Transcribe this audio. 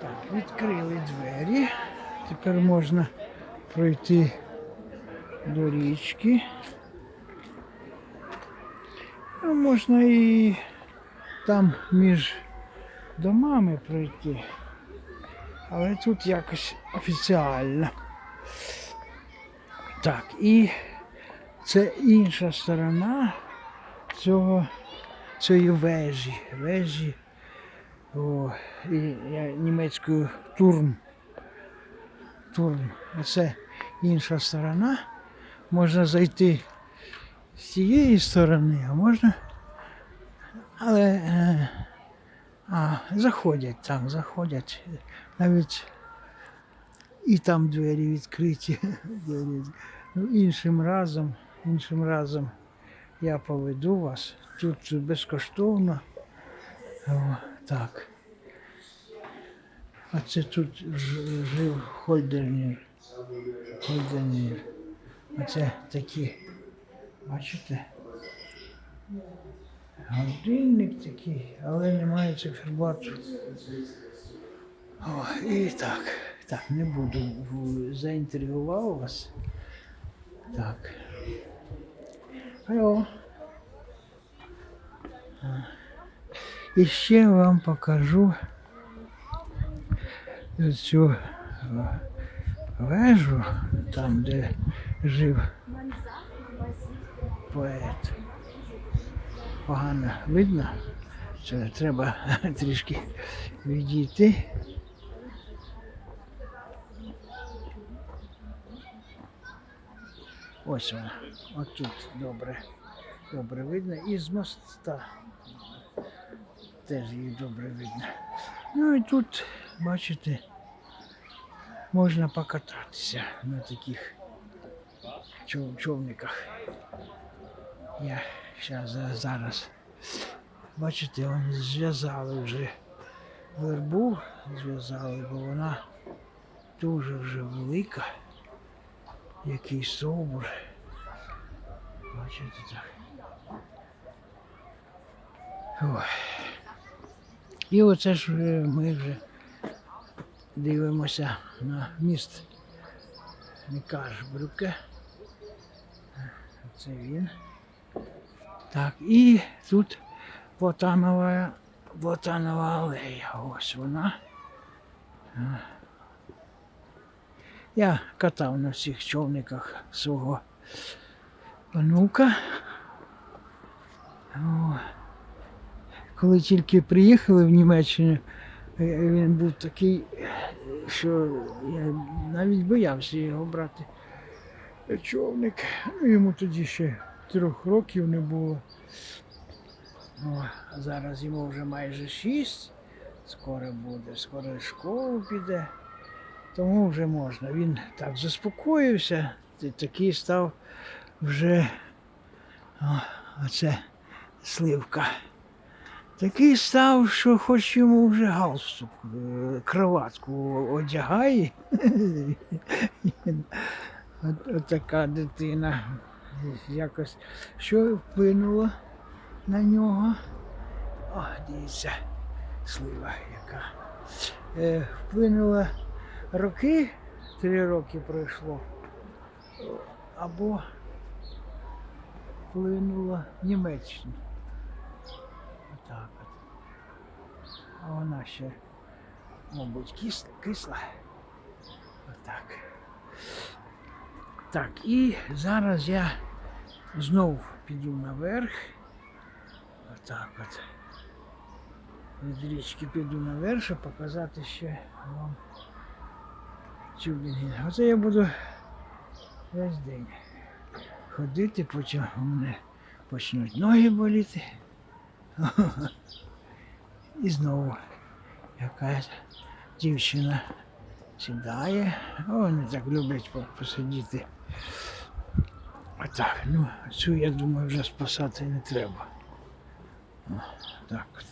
Так, відкрили двері. Тепер можна пройти до річки. А можна і там між домами пройти. Але тут якось офіціально. Так, і це інша сторона цього, цієї вежі. Вежі о, і, я, німецькою турм. Турм. Оце інша сторона. Можна зайти з цієї сторони, а можна. Але е, а, заходять там, заходять. Навіть і там двері відкриті. Ну, іншим разом, іншим разом я поведу вас. Тут безкоштовно. О, так. А це тут жив Хольдернір. Хольдернір. Оце такі, бачите? Годинник такий, але немає циферблату. О, і так, так, не буду заінтригував вас. Так. Алло. І ще вам покажу цю е, вежу, там, де жив поет. Погано видно, що треба трішки відійти. Ось вона. Отут добре. Добре видно. І з моста теж її добре видно. Ну і тут, бачите, можна покататися на таких чов- човниках. Я щас, за- зараз. Бачите, вони зв'язали вже вербу, зв'язали, бо вона дуже вже велика. Який собор. Бачите так. Ой. І оце ж ми вже дивимося на міст Мікаршбрюке. Це він. Так, і тут Ботанова, Ботанова алея. Ось вона. Я катав на всіх човниках свого онука. О. Коли тільки приїхали в Німеччину, е, він був такий, що я навіть боявся його брати. Човник. Ну, йому тоді ще трьох років не було. О, зараз йому вже майже шість. Скоро буде, скоро школу піде. Тому вже можна. Він так заспокоївся, такий став вже о, оце сливка. Такий став, що хоч йому вже галстук, е, кроватку одягає. От така дитина. Якось що вплинуло на нього. О, дивіться, слива яка. Е, вплинула роки, три роки пройшло, або вплинула Німеччина. Отак от. А вона ще, мабуть, кисла. кисла. Отак. Так, і зараз я знов піду наверх. Отак от. Від річки піду наверх, щоб показати ще вам цю. Оце я буду весь день ходити, потім у мене почнуть ноги боліти. І знову якась дівчина сідає. О, вони так люблять по- посидіти. Отак, ну, цю, я думаю, вже спасати не треба. О, так. от.